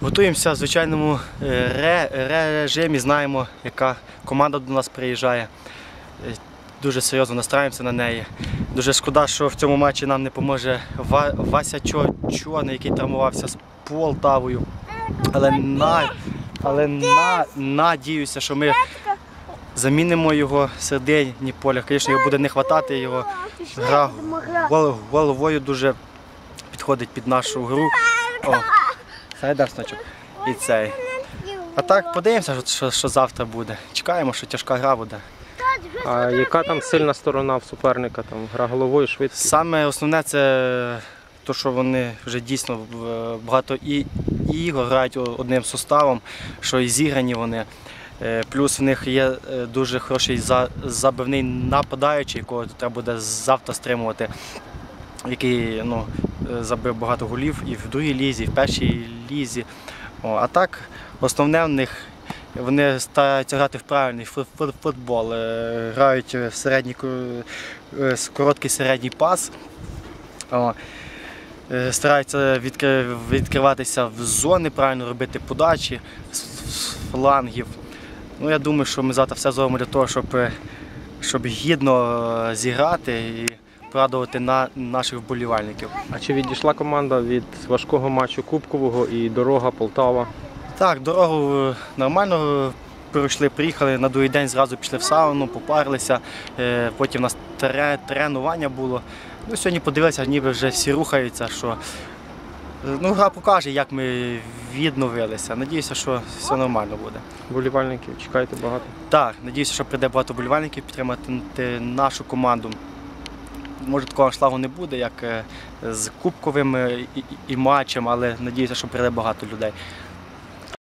Готуємося в звичайному е, ре- режимі, знаємо, яка команда до нас приїжджає. Е, Дуже серйозно настраємося на неї. Дуже шкода, що в цьому матчі нам не поможе Вася Чо- Чорний, який травмувався з Полтавою. Але, на, але на, надіюся, що ми замінимо його середині поля. Звісно, його буде не вистачати, його гра головою дуже підходить під нашу гру. О, Сайдар значок. І цей. А так, подивимося, що, що, що завтра буде. Чекаємо, що тяжка гра буде. А яка там сильна сторона в суперника? Там гра головою, швидкість? Саме основне це те, що вони вже дійсно багато і, і ігор грають одним составом, що і зіграні вони. Е, Плюс в них є е, дуже хороший забивний нападаючий, якого треба буде завтра стримувати, який ну, е, забив багато голів і в другій лізі, і в першій лізі. О, а так, основне в них вони стараються грати в правильний фут- фут- футбол, е, грають в середній е, короткий середній пас. О, е, Стараються відкриватися в зони, правильно робити подачі з флангів. Ну, я думаю, що ми завтра все зробимо для того, щоб, е, щоб гідно е, зіграти і порадувати на наших вболівальників. А чи відійшла команда від важкого матчу Кубкового і дорога Полтава? Так, дорогу е, нормально пройшли, приїхали на другий день, зразу пішли в сауну, попарилися. Е, Потім у нас тре- тренування було. Ну, сьогодні подивилися, ніби вже всі рухаються. Що... е, Ну, гра покаже, як ми відновилися. Надіюся, що все нормально буде. Болівальників чекаєте багато? Так, надіюся, що прийде багато болівальників підтримати нашу команду. Може, такого шлагу не буде, як е, з кубковим е, і, і- матчем, але надіюся, що прийде багато людей.